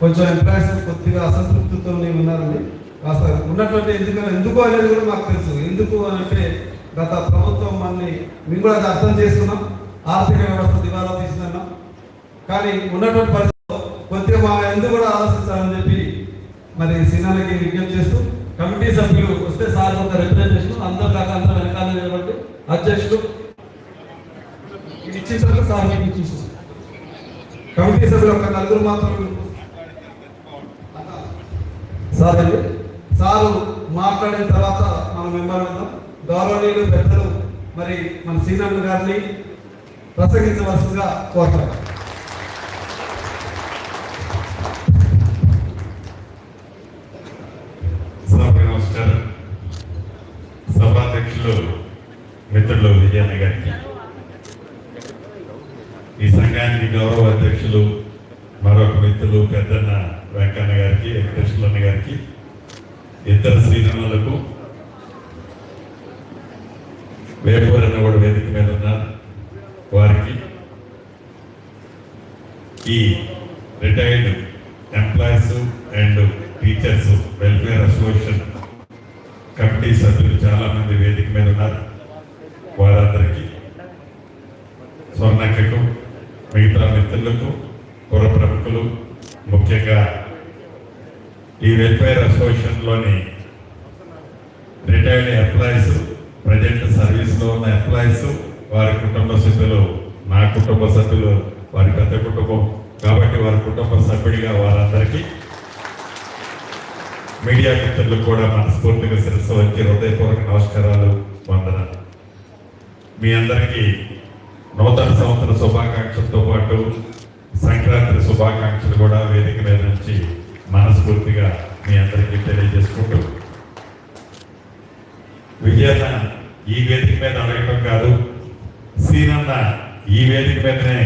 కొంచెం ఎంప్లాయీస్ కొద్దిగా అసంతృప్తితో ఉన్నారండి కాస్త ఉన్నటువంటి ఎందుకు ఎందుకు అనేది కూడా మాకు తెలుసు. ఎందుకు అంటే గత ప్రభుత్వం మనల్ని మేము కూడా అది అర్థం చేసుకున్నాం. ఆర్థిక వ్యవస్థ దివాలా తీసిందన్నాం. కానీ ఉన్నటువంటి పరిస్థితుల్లో కొద్దిగా మా ఎందుకు కూడా ఆలోచించాలని చెప్పి మరి సినిమాలకి విజ్ఞప్తి చేస్తూ కమిటీ సభ్యులు వస్తే సార్ కొంత రిప్రజెంటేషన్ అందరు దాకా అందరూ వెనకాల నిలబడి అధ్యక్షుడు ఇది ఇచ్చిన సార్ ఇచ్చేసి కమిటీ సభ్యులు ఒక నలుగురు మాత్రం సార్ సారు మాట్లాడిన తర్వాత మనం మెంబర్ ఉందాం గౌరవనీయులు పెద్దలు మరి మన సీనన్న గారిని ప్రసంగించవలసిందిగా కోరుతారు నమస్కారం. సభాధ్యక్షులు మిత్రులు విజయన్న గారికి. ఈ సంఘానికి గౌరవ అధ్యక్షులు మరొక మిత్రులు పెద్దన్న వెంకన్న గారికి వెంకటేశ్వరన్న గారికి ఇతర శ్రీనములకు వేపూరన్న కూడా వేదిక మీద ఉన్నారు వారికి ఈ retired employees and teachers welfare association committee సభ్యులు చాలా మంది వేదిక మీద ఉన్నారు వారందరికీ స్వర్ణక్కకు మిగతా మిత్రులకు పుర ప్రముఖులు ముఖ్యంగా ఈ వెల్ఫేర్ అసోసియేషన్లోని రిటైర్డ్ ఎంప్లాయీస్ ప్రజెంట్ సర్వీస్లో ఉన్న ఎంప్లాయీస్ వారి కుటుంబ సభ్యులు నా కుటుంబ సభ్యులు వారి పెద్ద కుటుంబం కాబట్టి వారి కుటుంబ సభ్యుడిగా వారందరికీ మీడియా మిత్రులకు కూడా మనస్ఫూర్తిగా శిరస్సు వచ్చి హృదయపూర్వక నమస్కారాలు వందనాలు. మీ అందరికీ నూతన సంవత్సర శుభాకాంక్షలతో పాటు సంక్రాంతి శుభాకాంక్షలు కూడా వేదిక మీద నుంచి మనస్ఫూర్తిగా మీ అందరికీ తెలియజేసుకుంటూ విజయన్న ఈ వేదిక మీద అడగటం కాదు సీనన్న ఈ వేదిక మీదనే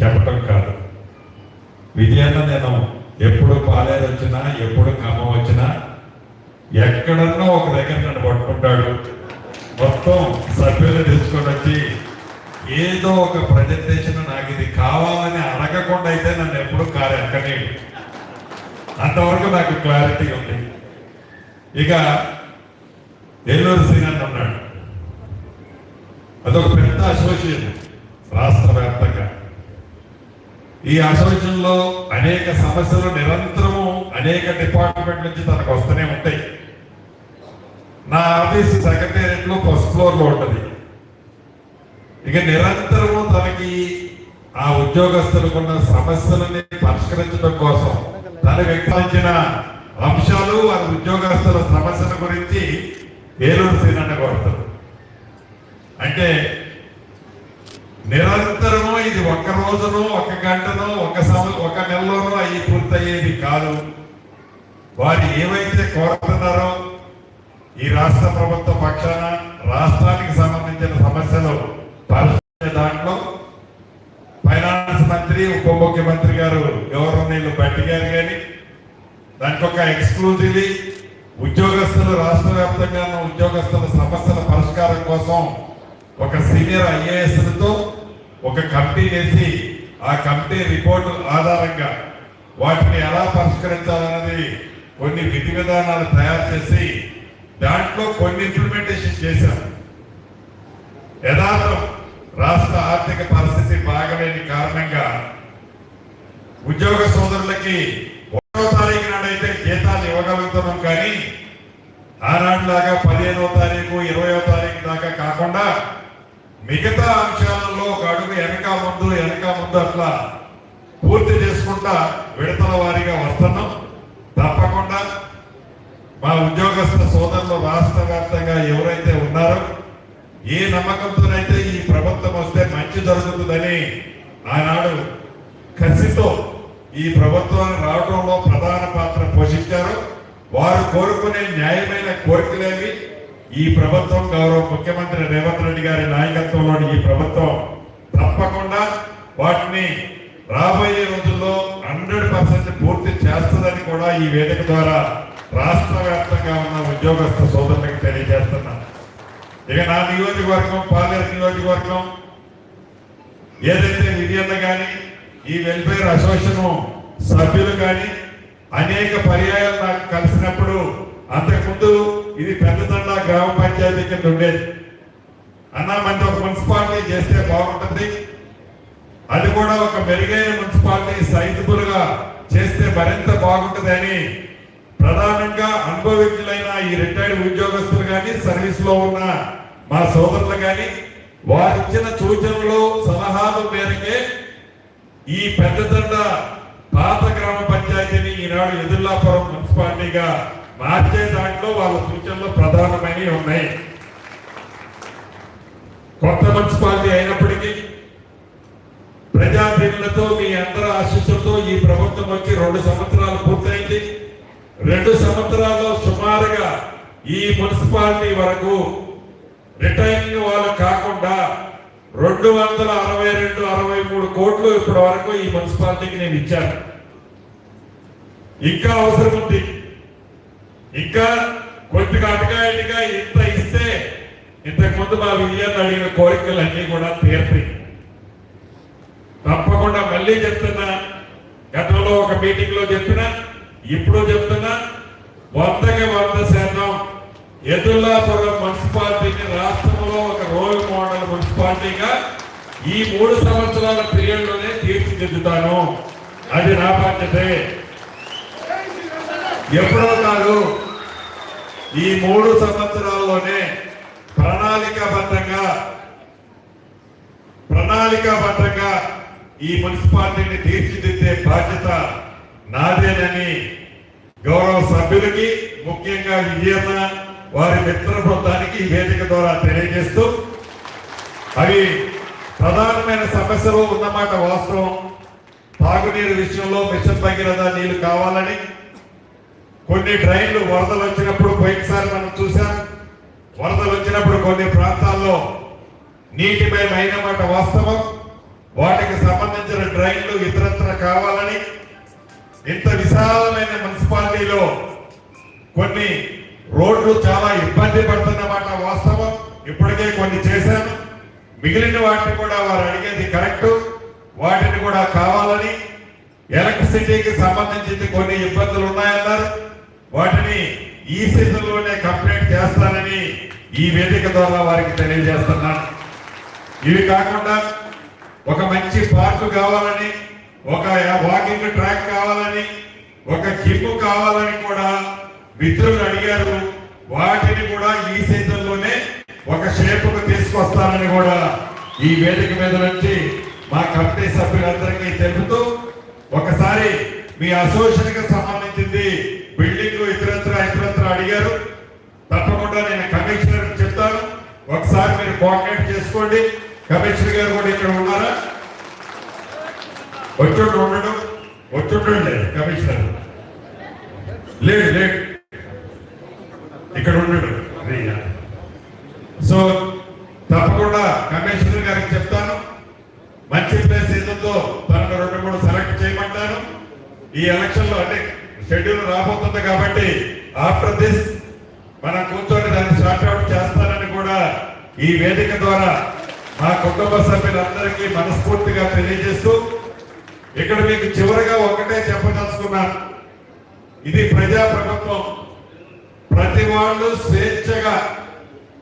చెప్పటం కాదు. విజయన్న నేను ఎప్పుడు పాలేరు వచ్చినా ఎప్పుడు ఖమ్మం వచ్చినా ఎక్కడన్నా ఒక దగ్గర నన్ను పట్టుకుంటాడు. మొత్తం సభ్యులు తీసుకొని వచ్చి ఏదో ఒక ప్రజెంటేషన్ నాకు ఇది కావాలని అడగకుండా అయితే నన్ను ఎప్పుడు కారు ఎక్కడే అంతవరకు నాకు క్లారిటీ ఉంది. ఇక ఏలూరు శ్రీనాథ్ అన్నాడు. అదొక పెద్ద అసోసియేషన్ రాష్ట్ర వ్యాప్తంగా ఈ అసోసియేషన్లో అనేక సమస్యలు నిరంతరము అనేక డిపార్ట్మెంట్ నుంచి తనకు వస్తూనే ఉంటాయి. నా ఆఫీస్ సెక్రటేరియట్లో ఫస్ట్ ఫ్లోర్లో ఉంటుంది. ఇక నిరంతరము తనకి ఆ ఉద్యోగస్తులకున్న సమస్యలని పరిష్కరించడం కోసం తను వ్యక్తించిన అంశాలు వారి ఉద్యోగస్తుల సమస్యల గురించి ఏలూరు సీనన్న కోరుతారు. అంటే నిరంతరము ఇది ఒక్క రోజునో ఒక గంటనో ఒక సమ ఒక నెలలోనో అయ్యి పూర్తయ్యేది కాదు. వారు ఏవైతే కోరుతున్నారో ఈ రాష్ట్ర ప్రభుత్వ పక్షాన రాష్ట్రానికి సంబంధించిన సమస్యలు ఫైనాన్స్ ఉప ముఖ్యమంత్రి గారు గౌరవనీయులు బట్టి గారు కానీ దానికి ఒక ఎక్స్క్లూజివ్లీ ఉద్యోగస్తులు రాష్ట్ర వ్యాప్తంగా ఉన్న ఉద్యోగస్తుల సమస్యల పరిష్కారం కోసం ఒక సీనియర్ ఐఏఎస్లతో ఒక కమిటీ వేసి ఆ కమిటీ రిపోర్టు ఆధారంగా వాటిని ఎలా పరిష్కరించాలన్నది కొన్ని విధి విధానాలు తయారు చేసి దాంట్లో కొన్ని ఇంప్లిమెంటేషన్ చేశారు. యథార్థం రాష్ట్ర ఆర్థిక పరిస్థితి బాగలేని కారణంగా ఉద్యోగ సోదరులకి ఒకటో తారీఖు నాడైతే జీతాలు ఇవ్వగలుగుతున్నాం కానీ ఆనాడులాగా పదిహేనో తారీఖు ఇరవయో తారీఖు దాకా కాకుండా మిగతా అంశాలలో ఒక అడుగు వెనక ముందు వెనక ముందు అట్లా పూర్తి చేసుకుంటా విడతల వారీగా వస్తున్నాం. తప్పకుండా మా ఉద్యోగస్తుల సోదరులు రాష్ట్ర వ్యాప్తంగా ఎవరైతే ఉన్నారో ఏ నమ్మకంతోనైతే ఈ ప్రభుత్వం వస్తే మంచి జరుగుతుందని ఆనాడు కసితో ఈ ప్రభుత్వం రావడంలో ప్రధాన పాత్ర పోషించారు. వారు కోరుకునే న్యాయమైన కోరికలేవి ఈ ప్రభుత్వం గౌరవ ముఖ్యమంత్రి రేవంత్ రెడ్డి గారి నాయకత్వంలోని ఈ ప్రభుత్వం తప్పకుండా వాటిని రాబోయే రోజుల్లో హండ్రెడ్ పర్సెంట్ పూర్తి చేస్తుందని కూడా ఈ వేదిక ద్వారా రాష్ట్ర వ్యాప్తంగా ఉన్న ఉద్యోగస్తు సోదరులకు తెలియజేస్తున్నారు ఇక నా నియోజకవర్గం పాలేరు నియోజకవర్గం ఏదైతే విజయన్న కానీ ఈ వెల్ఫేర్ అసోసియేషన్ సభ్యులు కానీ అనేక పర్యాయాలు నాకు కలిసినప్పుడు అంతకుముందు ఇది పెద్దదండ గ్రామ పంచాయతీ కింద ఉండేది. అన్నా మంది ఒక మున్సిపాలిటీ చేస్తే బాగుంటుంది. అది కూడా ఒక మెరుగైన మున్సిపాలిటీ సైజబుల్గా చేస్తే మరింత బాగుంటుందని ప్రధానంగా అనుభవజ్ఞులైన ఈ రిటైర్డ్ ఉద్యోగస్తులు కానీ సర్వీస్లో ఉన్న మా సోదరులు కానీ వారిచ్చిన సూచనలు సలహాల మేరకే ఈ పెద్దదండ పాత గ్రామ పంచాయతీని ఈనాడు ఎదుర్లాపురం మున్సిపాలిటీగా మార్చే దాంట్లో వాళ్ళ సూచనలు ప్రధానమైనవి ఉన్నాయి. కొత్త మున్సిపాలిటీ అయినప్పటికీ ప్రజాప్రతినిధులతో మీ అందరి ఆశీస్సులతో ఈ ప్రభుత్వం వచ్చి రెండు సంవత్సరాలు పూర్తయింది. రెండు సంవత్సరాల్లో సుమారుగా ఈ మున్సిపాలిటీ వరకు రిటైరింగ్ వాళ్ళు కాకుండా రెండు వందల అరవై రెండు అరవై మూడు కోట్లు ఇప్పటి వరకు ఈ మున్సిపాలిటీకి నేను ఇచ్చాను. ఇంకా అవసరం ఉంది. ఇంకా కొద్దిగా అటుగా ఇంత ఇస్తే ఇంతకు ముందు మా విజయాన్ని అడిగిన కోరికలన్నీ కూడా తీర్తాయి తప్పకుండా మళ్ళీ చెప్తున్నా గతంలో ఒక మీటింగ్లో చెప్పినా ఇప్పుడు చెప్తున్నా వందకి వంద శాతం ఎదుల్లాపురం మున్సిపాలిటీని రాష్ట్రంలో ఒక రోల్ మోడల్ మున్సిపాలిటీగా ఈ మూడు సంవత్సరాల పీరియడ్లోనే తీర్చిదిద్దుతాను. అది నా బాధ్యతే. ఎప్పుడో కాదు ఈ మూడు సంవత్సరాల్లోనే ప్రణాళికాబద్ధంగా ప్రణాళికాబద్ధంగా ఈ మున్సిపాలిటీని తీర్చిదిద్దే బాధ్యత నాదేనని గౌరవ సభ్యులకి ముఖ్యంగా విజయన్న వారి మిత్ర బృందానికి వేదిక ద్వారా తెలియజేస్తూ అవి ప్రధానమైన సమస్యలు ఉన్నమాట వాస్తవం. తాగునీరు విషయంలో మిషన్ భగీరథ నీళ్ళు కావాలని కొన్ని ట్రైన్లు వరదలు వచ్చినప్పుడు పోయినసారి మనం చూసాం వరదలు వచ్చినప్పుడు కొన్ని ప్రాంతాల్లో నీటిపై అయిన మాట వాస్తవం. వాటికి సంబంధించిన డ్రైన్లు ఇతరత్ర కావాలని ఇంత విశాలమైన మున్సిపాలిటీలో కొన్ని రోడ్లు చాలా ఇబ్బంది పడుతున్నమాట వాస్తవం. ఇప్పటికే కొన్ని చేశాను. మిగిలిన వాటిని కూడా వారు అడిగేది కరెక్ట్. వాటిని కూడా కావాలని ఎలక్ట్రిసిటీకి సంబంధించి కొన్ని ఇబ్బందులు ఉన్నాయన్నారు. వాటిని ఈ సీజన్లోనే కంప్లైంట్ చేస్తానని ఈ వేదిక ద్వారా వారికి తెలియజేస్తున్నాను. ఇవి కాకుండా ఒక మంచి పార్కు కావాలని ఒక వాకింగ్ ట్రాక్ కావాలని ఒక జిమ్ కావాలని కూడా మిత్రులు అడిగారు. వాటిని కూడా ఈ సీజన్లోనే ఒక షేపుకు తీసుకొస్తానని కూడా ఈ వేదిక మీద నుంచి మా కమిటీ సభ్యులందరికీ తెలుపుతూ ఒకసారి మీ అసోసియేషన్కి సంబంధించింది బిల్డింగ్ ఇతరత్ర ఇతరత్ర అడిగారు. తప్పకుండా నేను కమిషనర్ చెప్తాను. ఒకసారి మీరు కోఆర్డినేట్ చేసుకోండి. కమిషనర్ గారు కూడా ఇక్కడ ఉన్నారా? వచ్చుండు ఉండడు లేదు కమిషనర్. లేదు లేదు. ఇక్కడ ఉండడు సో తప్పకుండా కమిషనర్ గారికి చెప్తాను. మంచి ప్లేస్ ఏదో తనకు రెండు మూడు సెలెక్ట్ చేయమంటాను. ఈ ఎలక్షన్లో అంటే షెడ్యూల్ రాబోతుంది కాబట్టి ఆఫ్టర్ దిస్ మనం కూర్చొని దాన్ని షార్ట్ అవుట్ చేస్తానని కూడా ఈ వేదిక ద్వారా మా కుటుంబ సభ్యులందరికీ మనస్ఫూర్తిగా తెలియజేస్తూ ఇక్కడ మీకు చివరిగా ఒకటే చెప్పదలుచుకున్నాను. ఇది ప్రజా ప్రభుత్వం ప్రతి వాళ్ళు స్వేచ్ఛగా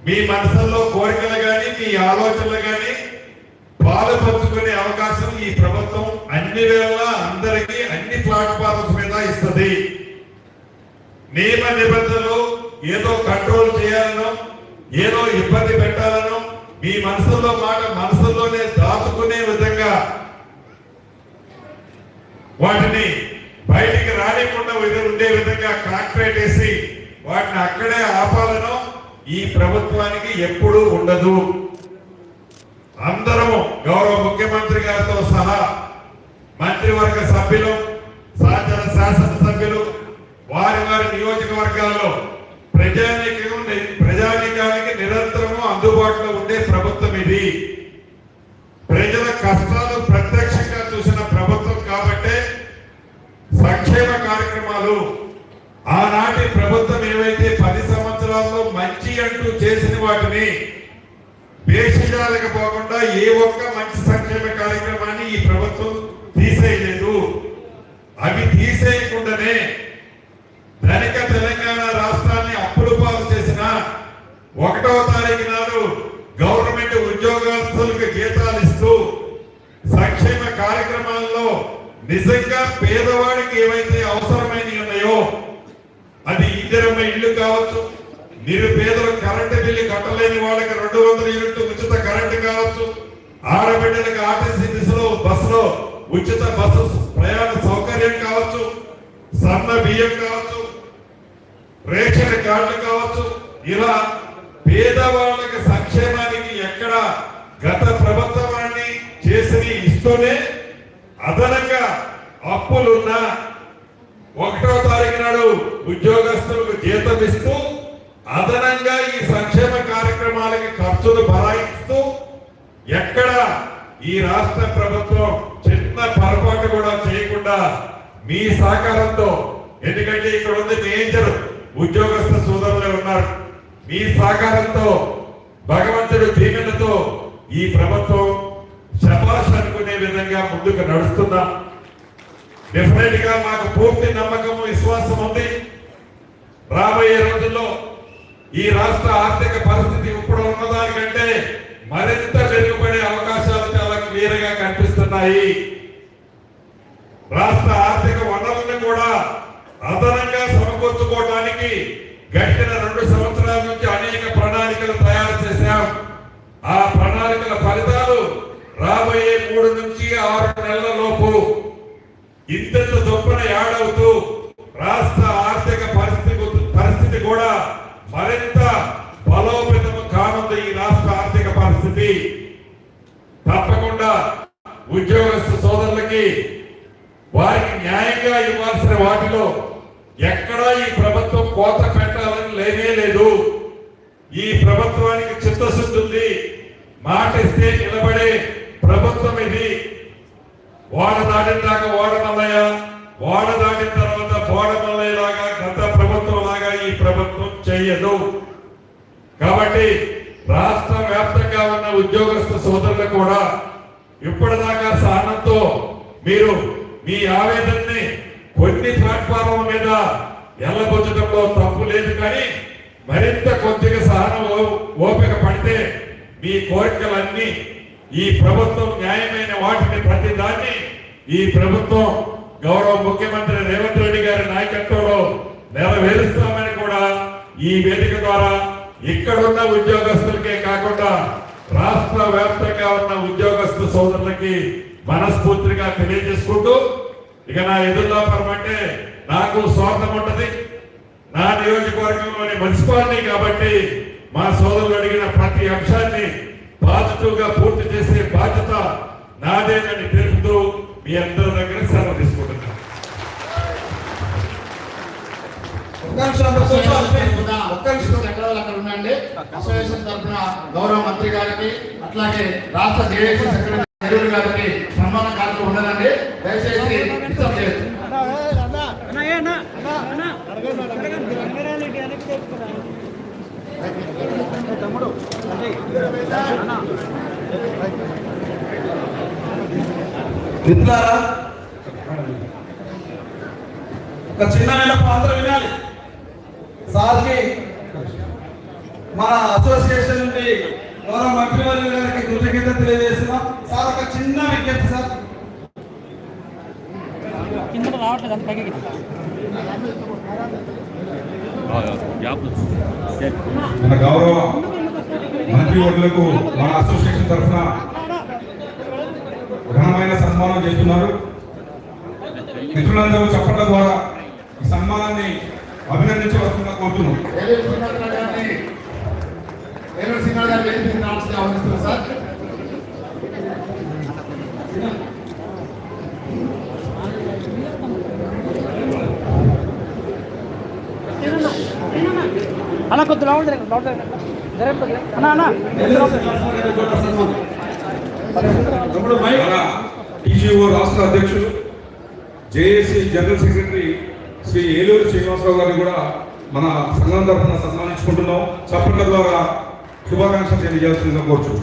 మీ మనసుల్లో కోరికలు కానీ మీ ఆలోచనలు కానీ పాలు పంచుకునే అవకాశం ఈ ప్రభుత్వం అన్ని వేళ అందరికీ అన్ని ప్లాట్ఫామ్స్ మీద ఇస్తుంది. నియమ నిబంధనలు ఏదో కంట్రోల్ చేయాలనో ఏదో ఇబ్బంది పెట్టాలనో మీ మనసులో మాట మనసులోనే దాచుకునే విధంగా వాటిని బయటికి రానికుండా ఉండే విధంగా కాంక్రీట్ వేసి వాటిని అక్కడే ఆపాలనో ఈ ప్రభుత్వానికి ఎప్పుడూ ఉండదు. అందరము గౌరవ ముఖ్యమంత్రి గారితో సహా మంత్రివర్గ సభ్యులు సహచర శాసనసభ్యులు వారి వారి నియోజకవర్గాల్లో ప్రజానీకం ప్రజానీకానికి నిరంతరము అందుబాటులో ఉండే ప్రభుత్వం ఇది. ప్రజల కష్టాలు ప్రత్యక్ష వాళ్ళు ఆనాటి ప్రభుత్వం ఏవైతే పది సంవత్సరాల్లో మంచి అంటూ చేసిన వాటిని పోకుండా ఏ ఒక్క మంచి సంక్షేమ కార్యక్రమాన్ని ఈ ప్రభుత్వం తీసేయలేదు. అవి తీసేయకుండానే ధనిక తెలంగాణ రాష్ట్రాన్ని అప్పులు పాలు చేసిన ఒకటో తారీఖు నాడు గవర్నమెంట్ ఉద్యోగస్తులకు జీతాలు ఇస్తూ సంక్షేమ కార్యక్రమాల్లో నిజంగా పేదవాడికి ఏవైతే అవసరమైన ఉన్నాయో అది ఇతరమ్మ ఇల్లు కావచ్చు. నిరుపేదలు కరెంటు బిల్లు కట్టలేని వాళ్ళకి రెండు వందల యూనిట్లు ఉచిత కరెంటు కావచ్చు. ఆడబిడ్డలకు ఆర్టీసీ దిశలో బస్సులో ఉచిత బస్సు ప్రయాణ సౌకర్యం కావచ్చు. సన్న బియ్యం కావచ్చు. రేషన్ కార్డులు కావచ్చు. ఇలా పేదవాళ్ళకి సంక్షేమానికి ఎక్కడ గత ప్రభుత్వాన్ని చేసి ఇస్తూనే అదనంగా అప్పులున్నా ఒకటో తారీఖు నాడు ఉద్యోగస్తులకు జీతం ఇస్తూ అదనంగా ఈ సంక్షేమ కార్యక్రమాలకి ఖర్చులు బలాయిస్తూ ఎక్కడ ఈ రాష్ట్ర ప్రభుత్వం చిన్న పొరపాటు కూడా చేయకుండా మీ సహకారంతో ఎందుకంటే ఇక్కడ ఉంది మేజర్ ఉద్యోగస్థ సోదరులు ఉన్నారు. మీ సహకారంతో భగవంతుడు దీవెనతో ఈ ప్రభుత్వం శబాష్ అనుకునే విధంగా ముందుకు నడుస్తున్నాం డెఫినెట్గా మాకు పూర్తి నమ్మకం విశ్వాసం ఉంది. రాబోయే రోజుల్లో ఈ రాష్ట్ర ఆర్థిక పరిస్థితి ఇప్పుడు ఉన్నదానికంటే మరింత మెరుగుపడే అవకాశాలు చాలా క్లియర్గా కనిపిస్తున్నాయి. రాష్ట్ర ఆర్థిక వనరులను కూడా అదనంగా సమకూర్చుకోవడానికి గడిచిన రెండు సంవత్సరాల నుంచి అనేక ప్రణాళికలు తయారు చేశాం. ఆ ప్రణాళికల ఫలితాలు రాబోయే మూడు నుంచి ఆరు నెలల లోపు ఇంతెంత చొప్పున యాడవుతూ రాష్ట్ర ఆర్థిక పరిస్థితి పరిస్థితి కూడా మరింత బలోపేతం కానుంది ఈ రాష్ట్ర ఆర్థిక పరిస్థితి. తప్పకుండా ఉద్యోగస్తు సోదరులకి వారికి న్యాయంగా ఇవ్వాల్సిన వాటిలో ఎక్కడా ఈ ప్రభుత్వం కోత పెట్టాలని లేనే లేదు. ఈ ప్రభుత్వానికి చిత్తశుద్ధి ఉంది. మాట ఇస్తే నిలబడే ప్రభుత్వం ఇది. ఓడ దాటిన దాకా ఓడ మల్లయ్య ఓడ దాటిన తర్వాత బోడ మల్లయ్య లాగా గత ప్రభుత్వం లాగా ఈ ప్రభుత్వం చేయదు. కాబట్టి రాష్ట్ర వ్యాప్తంగా ఉన్న ఉద్యోగస్తు సోదరులు కూడా ఇప్పటిదాకా సహనంతో మీరు మీ ఆవేదనని కొన్ని ప్లాట్ఫారం మీద ఎల్లబొచ్చడంలో తప్పు లేదు కానీ మరింత కొద్దిగా సహనం ఓపిక పడితే మీ కోరికలన్నీ ఈ ప్రభుత్వం న్యాయమైన వాటిని ప్రతి దాన్ని ఈ ప్రభుత్వం గౌరవ ముఖ్యమంత్రి రేవంత్ రెడ్డి గారి నాయకత్వంలో నెరవేరుస్తామని కూడా ఈ వేదిక ద్వారా ఇక్కడున్న ఉద్యోగస్తులకే కాకుండా రాష్ట్ర వ్యాప్తంగా ఉన్న ఉద్యోగస్తు సోదరులకి మనస్ఫూర్తిగా తెలియజేసుకుంటూ ఇక నా ఎదుర్లోపరం అంటే నాకు స్వార్థం ఉంటది. నా నియోజకవర్గంలోని మున్సిపాలిటీ కాబట్టి మా సోదరులు అడిగిన ప్రతి అంశాన్ని పాజిటివ్గా పూర్తి చేసే బాధ్యత నాదేనని తెలుపుతూ మీ అందరి దగ్గర సెలవు తీసుకుంటున్నాను. అసోసియేషన్ తరఫున గౌరవ మంత్రి గారికి అట్లాగే రాష్ట్ర జేఏసీ సెక్రటరీ గారికి సన్మాన కార్యక్రమం ఉండదండి దయచేసి డిస్టర్బ్ మిత్రులారా ఒక చిన్న పాత్ర వినాలి. సార్కి మన అసోసియేషన్ నుండి గౌరవ మంత్రివర్యుల గారికి కృతజ్ఞత తెలియజేస్తున్నాం. సార్ ఒక చిన్న విజ్ఞప్తి సార్. కింద రావట్లేదు అంత పైకి మన గౌరవ మంత్రివర్యులకు మన అసోసియేషన్ తరఫున సన్మానం చేస్తున్నారు మిత్రులందరూ చప్పట్ల ద్వారా ఈ సన్మానాన్ని అభినందించవలసిందిగా కోరుతున్నాం అన్న కొద్ది లోపల లోపల జరగదు అన్నా అన్నా ఇప్పుడు రాష్ట్ర అధ్యక్షులు JAC general secretary Shri Eluru Srinivasarao గారిని కూడా మన సంఘం తరఫున సన్మానించుకుంటున్నాం. చప్పట్ల ద్వారా శుభాకాంక్షలు తెలియజేయాల్సిందిగా కోరుచు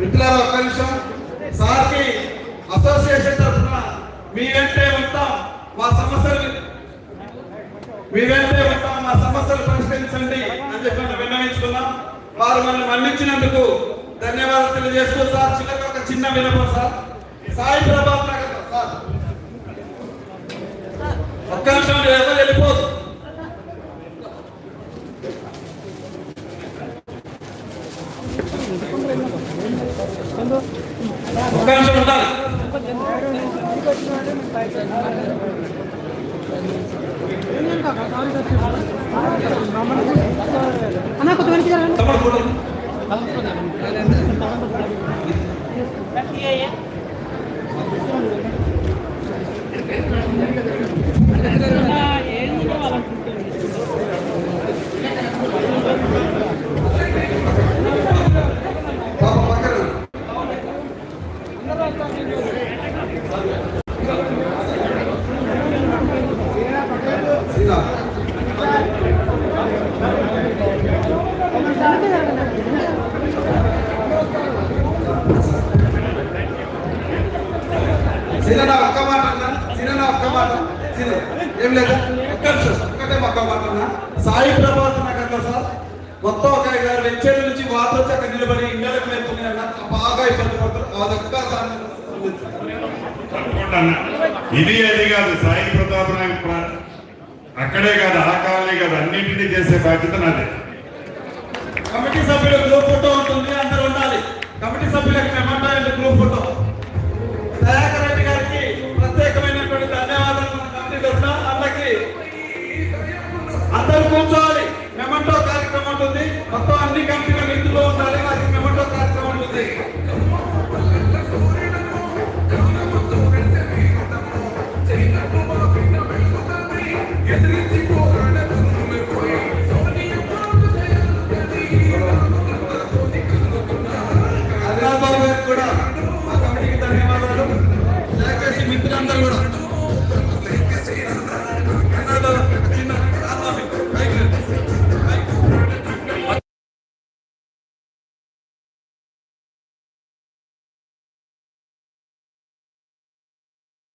మిత్రులారా ఒక్క నిమిషం. సార్కి అసోసియేషన్ తరఫున మీ వెంటే ఉంటాం మా సమస్యలు. మీ వెంటే ఉంటాం మా సమస్యలు పరిష్కరించండి అని చెప్పి విన్నవించుకున్నాం. వారు మనల్ని మన్నించినందుకు ధన్యవాదాలు తెలియజేస్తూ సార్. చిన్నగా ఒక చిన్న వినపం సార్. సాయి ప్రభాత్ సార్. ఒక్క నిమిషం ఎవరు వెళ్ళిపోదు ఒక్క నిమిషం ఉండాలి అన్న కొద్ది వెనక్కి జరగండి తమ్ముడు ఫోటో పాప పక్కన శ్రీరామ్ సినిమా ఒక్క మాట అన్నా సినిమా ఒక్క మాట సినిమా ఏం లేదు ఒక్క నిమిషం ఒక్కటే ఒక్క మాట అన్నా సాయి ప్రభాత్ నగర్లో సార్ మొత్తం ఒక ఐదు ఆరు వెంచర్ల నుంచి వాటర్ వచ్చి అక్కడ నిలబడి ఇండియాలకు వెళ్తున్నాయి అన్న బాగా ఇబ్బంది పడుతున్నారు అదొక్క. ఇది అది కాదు సాయి ప్రతాప్ అక్కడే కాదు ఆ కాలనీ కాదు అన్నింటినీ చేసే బాధ్యత నాదే. కమిటీ సభ్యుల గ్రూప్ ఫోటో ఉంటుంది అందరూ ఉండాలి. కమిటీ సభ్యులకు memento group photo Dayakar Reddy గారికి ప్రత్యేకమైనటువంటి ధన్యవాదాలు కమిటీ తరఫున. అందరికి అందరూ కూర్చోవాలి. Come on.